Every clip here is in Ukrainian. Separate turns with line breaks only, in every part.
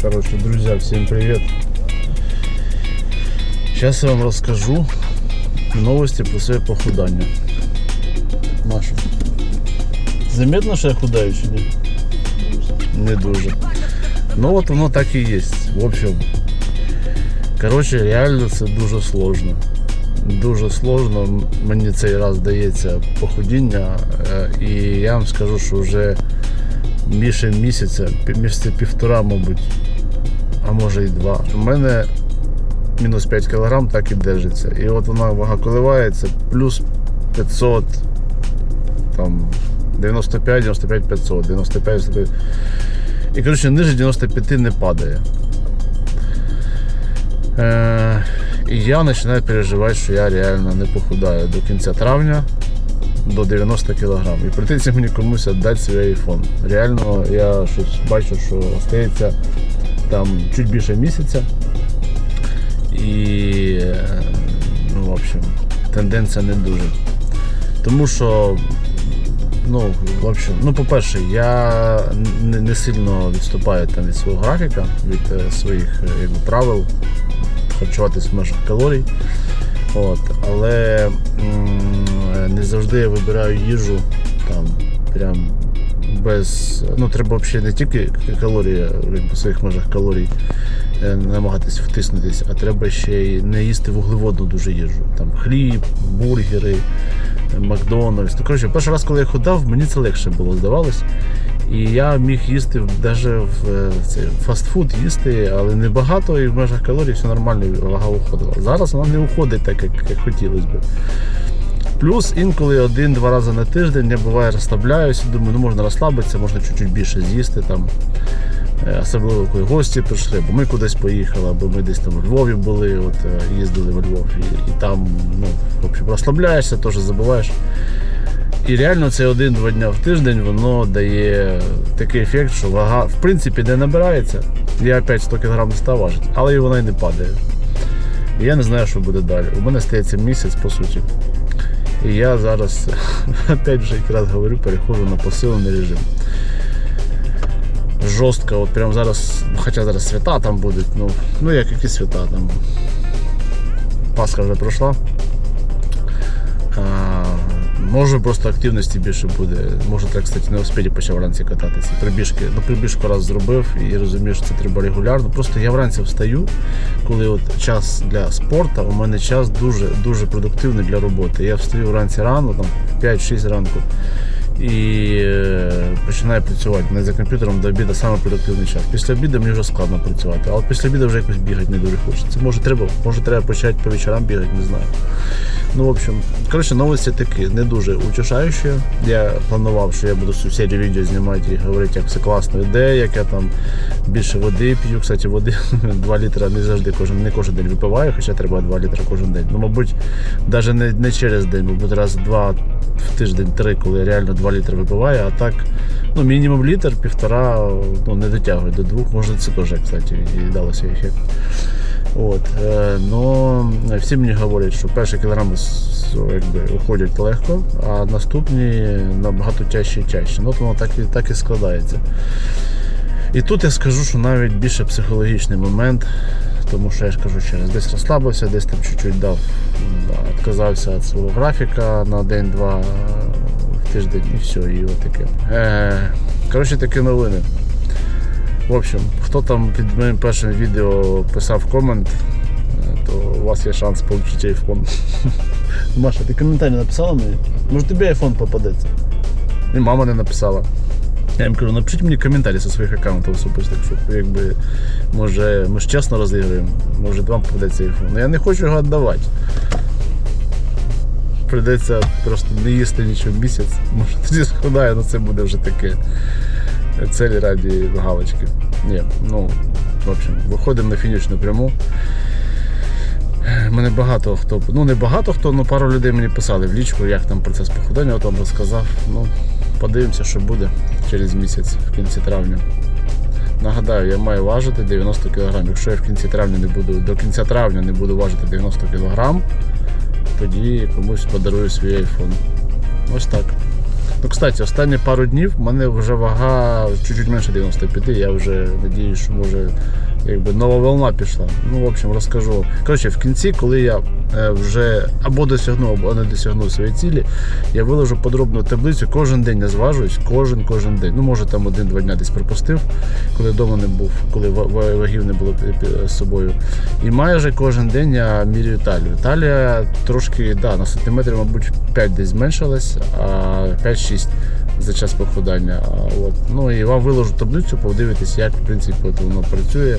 Короче, друзья, всем привет. Сейчас я вам расскажу новости про своє похудання. Маша. Заметно, що я худаю чи ні? Не дуже. Ну от воно так і є. В общем, короче, реально це дуже сложно. Дуже сложно. М- Мені цей раз дається похудіння. е, І я вам скажу, що вже більше місяця, пі- місяця півтора, мабуть, а може і два. У мене мінус 5 кг так і держиться. І от вона вага коливається, плюс 500, там 95, 95, 500, 95, 95. І коротше, ниже 95 не падає. Е, і я починаю переживати, що я реально не похудаю до кінця травня до 90 кг. І прийдеться мені комусь віддати свій айфон. Реально, я щось бачу, що стається там чуть більше місяця. І е, ну, в общем, тенденція не дуже. Тому що, ну, в общем, ну, по-перше, я не, не сильно відступаю там від свого графіка, від е, своїх е, якби, правил харчуватись в межах калорій. От, але м, не завжди я вибираю їжу там прям без. Ну, треба взагалі не тільки калорії, в своїх межах калорій е, намагатись втиснутись, а треба ще й не їсти вуглеводну дуже їжу. Там хліб, бургери, Макдональдс. Ну, коротше, перший раз, коли я ходав, мені це легше було, здавалось. І я міг їсти навіть в е, в цей фастфуд їсти, але не багато і в межах калорій все нормально, вага уходила. Зараз вона не уходить так, як, як хотілося б. Плюс інколи один-два рази на тиждень я буває розслабляюся, думаю, ну можна розслабитися, можна чуть-чуть більше з'їсти там. Е, Особливо коли гості прийшли, бо ми кудись поїхали, або ми десь там у Львові були, от е, їздили в Львов, і, і там ну, в общем, розслабляєшся, теж забуваєш. І реально це один-два дня в тиждень воно дає такий ефект, що вага в принципі не набирається. Я опять 100 кг не став важити, але і вона й не падає. І я не знаю, що буде далі. У мене стається місяць, по суті. І я зараз, опять же, якраз говорю, переходжу на посилений режим. Жорстко, от прямо зараз, хоча зараз свята там будуть, ну, ну як які свята там. Пасха вже пройшла. Може просто активності більше буде. Може, так, кстати, на велосипеді почав вранці кататися. Прибіжки. Ну, прибіжку раз зробив і розумію, що це треба регулярно. Просто я вранці встаю, коли от час для спорту, у мене час дуже дуже продуктивний для роботи. Я встаю вранці рано, там в 5-6 ранку. І е, починаю працювати. Не за комп'ютером до обіду саме продуктивний час. Після обіду мені вже складно працювати, але після обіду вже якось бігати не дуже хочеться. Може треба, може треба почати по вечорам бігати, не знаю. Ну, в общем, коротше, новості такі, не дуже утішаючі. Я планував, що я буду всю серію відео знімати і говорити, як все класно йде, як я там більше води п'ю. Кстати, води 2 літра не завжди кожен, не кожен день випиваю, хоча треба 2 літра кожен день. Ну, мабуть, навіть не, не через день, мабуть, раз два в тиждень три, коли реально 2 літри випиваю, а так, ну, мінімум літр, півтора, ну, не дотягую до двох, може це теж, кстати, і дало свій ефект. От, е, но всі мені говорять, що перші кілограми якби, уходять легко, а наступні набагато тяжче і тяжче. Ну, от воно так і, так і складається. І тут я скажу, що навіть більше психологічний момент, тому що я ж кажу через десь розслабився, десь там чуть-чуть дав, да, відказався від свого графіка на день-два тиждень і все, і отаке. Е, коротше, такі новини. В общем, хто там під моїм першим відео писав комент, е, то у вас є шанс отримати айфон. Маша, ти коментарі написала мені? Може тобі айфон попадеться? І мама не написала. Я їм кажу, напишіть мені коментарі зі своїх аккаунтів особистих, щоб якби, може, ми ж чесно розіграємо, може вам попадеться айфон. Ну я не хочу його віддавати. Придеться просто не їсти нічого місяць. Може тоді сходає, але це буде вже таке целі раді галочки. Ні, ну, в общем, виходимо на фінішну пряму. Мене багато хто, ну не багато хто, але пару людей мені писали в лічку, як там процес похудання, от вам розказав. Ну, подивимося, що буде через місяць, в кінці травня. Нагадаю, я маю важити 90 кг. Якщо я в кінці травня не буду, до кінця травня не буду важити 90 кг, тоді комусь подарую свій айфон. Ось так. Ну, кстати, останні пару днів в мене вже вага чуть-чуть менше 95, я вже надіюсь, що може якби нова волна пішла. Ну, в общем, розкажу. Коротше, в кінці, коли я е, вже або досягнув, або не досягнув своєї цілі, я виложу подробну таблицю. Кожен день я зважуюсь, кожен кожен день. Ну, може там один-два дня десь пропустив, коли вдома не був, коли ва- ва- вагів не було з собою. І майже кожен день я міряю талію. Талія трошки, да, на сантиметрів, мабуть, 5 десь зменшилась, а 5-6 за час покладання. От. Ну і вам виложу таблицю, подивитись, як в принципі воно працює.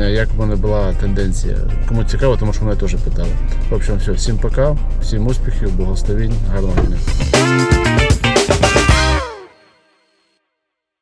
е, Як в мене була тенденція. Кому цікаво, тому що мене теж питали. В общем, все, всім пока, всім успіхів, благословінь, гарного дня.